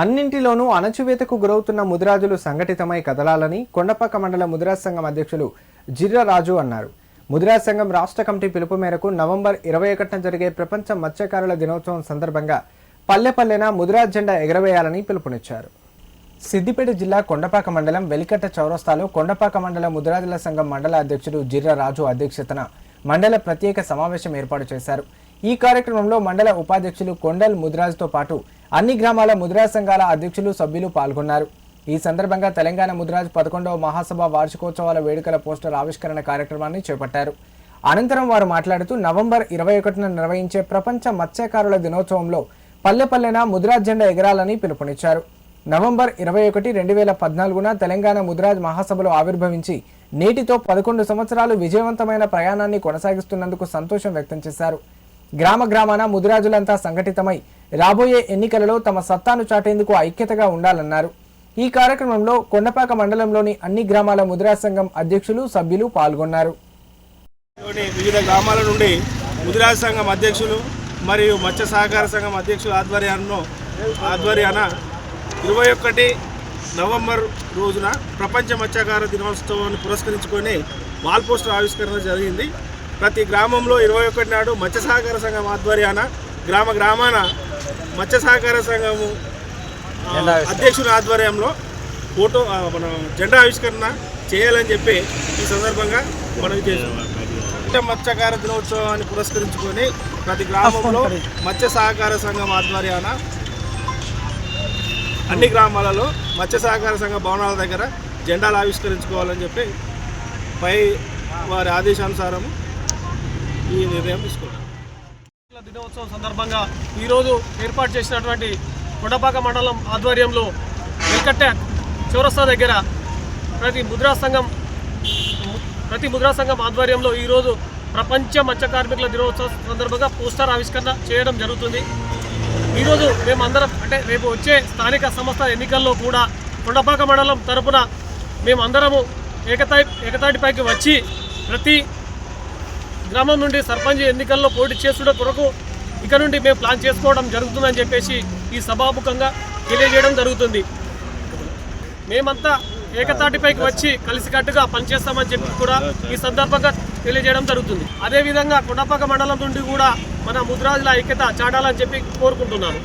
అన్నింటిలోనూ అణచివేతకు గురవుతున్న ముదిరాజులు సంఘటితమై కదలాలని కొండపాక మండల ముదిరాజ్ సంఘం అధ్యక్షులు జిర్ర రాజు అన్నారు. ముదిరాజ్ సంఘం రాష్ట్ర కమిటీ పిలుపు మేరకు నవంబర్ ఇరవై ఒకటిన జరిగే ప్రపంచ మత్స్యకారుల దినోత్సవం సందర్భంగా పల్లెపల్లెన ముదిరాజ్ జెండా ఎగరవేయాలని పిలుపునిచ్చారు. సిద్దిపేట జిల్లా కొండపాక మండలం వెలికట్ట చౌరస్తాలో కొండపాక మండల ముదిరాజుల సంఘం మండల అధ్యక్షుడు జిర్ర రాజు అధ్యక్షతన మండల ప్రత్యేక సమావేశం ఏర్పాటు చేశారు. ఈ కార్యక్రమంలో మండల ఉపాధ్యక్షులు కొండల్ ముదిరాజుతో పాటు అన్ని గ్రామాల ముదిరాజ్ సంఘాల అధ్యక్షులు సభ్యులు పాల్గొన్నారు. ఈ సందర్భంగా తెలంగాణ ముదిరాజ్ పదకొండవ మహాసభ వార్షికోత్సవాల వేడుకల పోస్టర్ ఆవిష్కరణ కార్యక్రమాన్ని చేపట్టారు. అనంతరం వారు మాట్లాడుతూ నవంబర్ ఇరవై ఒకటిన నిర్వహించే ప్రపంచ మత్స్యకారుల దినోత్సవంలో పల్లెపల్లెన ముదిరాజ్ జెండా ఎగరాలని పిలుపునిచ్చారు. నవంబర్ ఇరవై ఒకటి రెండు వేల పద్నాలుగున తెలంగాణ ముదిరాజ్ మహాసభలో ఆవిర్భవించి నేటితో పదకొండు సంవత్సరాలు విజయవంతమైన ప్రయాణాన్ని కొనసాగిస్తున్నందుకు సంతోషం వ్యక్తం చేశారు. గ్రామ గ్రామాన ముదిరాజులంతా సంఘటితమై రాబోయే ఎన్నికలలో తమ సత్తాను చాటేందుకు ఐక్యతగా ఉండాలన్నారు. ఈ కార్యక్రమంలో కొండపాక మండలంలోని అన్ని గ్రామాల ముదిరాజ్ సంఘం అధ్యక్షులు సభ్యులు పాల్గొన్నారు. వివిధ గ్రామాల నుండి ముదిరాజ్ సంఘం అధ్యక్షులు మరియు మత్స్య సహకార సంఘం అధ్యక్షులు ఆధ్వర్యంలో ఆధ్వర్యాన ఇరవై ఒకటి నవంబర్ రోజున ప్రపంచ మత్స్యకార దినోత్సవాన్ని పురస్కరించుకొని వాల్ పోస్టర్ ఆవిష్కరణ జరిగింది. ప్రతి గ్రామంలో ఇరవై ఒకటి నాడు మత్స్య సహకార సంఘం ఆధ్వర్యాన గ్రామ గ్రామాన మత్స్య సహకార సంఘము అధ్యక్షుల ఆధ్వర్యంలో ఫోటో మన జెండా ఆవిష్కరణ చేయాలని చెప్పి ఈ సందర్భంగా మనం చేసాం అంటే మత్స్యకార దినోత్సవాన్ని పురస్కరించుకొని ప్రతి గ్రామంలో మత్స్య సహకార సంఘం ఆధ్వర్యాన అన్ని గ్రామాలలో మత్స్య సహకార సంఘ భవనాల దగ్గర జెండాలు ఆవిష్కరించుకోవాలని చెప్పి పై వారి ఆదేశానుసారం ఈ నిర్ణయం తీసుకున్నాం దినోత్సవం సందర్భంగా ఈరోజు ఏర్పాటు చేసినటువంటి కొండపాక మండలం ఆధ్వర్యంలో వెల్కట్ట చౌరస్తా దగ్గర ప్రతి ముద్రా సంఘం ప్రతి ముద్రా సంఘం ఆధ్వర్యంలో ఈరోజు ప్రపంచ మత్స్య కార్మికుల దినోత్సవం సందర్భంగా పోస్టర్ ఆవిష్కరణ చేయడం జరుగుతుంది. ఈరోజు మేమందరం అంటే రేపు వచ్చే స్థానిక సంస్థ ఎన్నికల్లో కూడా కొండపాక మండలం తరపున మేమందరము ఏకతాయి ఏకతాటిపైకి వచ్చి ప్రతి గ్రామం నుండి సర్పంచ్ ఎన్నికల్లో పోటీ చేసుకునే కొరకు ఇక నుండి మేము ప్లాన్ చేసుకోవడం జరుగుతుందని చెప్పేసి ఈ సభాముఖంగా తెలియజేయడం జరుగుతుంది. మేమంతా ఏకతాటిపైకి వచ్చి కలిసికట్టుగా పనిచేస్తామని చెప్పి కూడా ఈ సందర్భంగా తెలియజేయడం జరుగుతుంది. అదేవిధంగా కొండపాక మండలం నుండి కూడా మన ముద్రాజుల ఐక్యత చాటాలని చెప్పి కోరుకుంటున్నాను.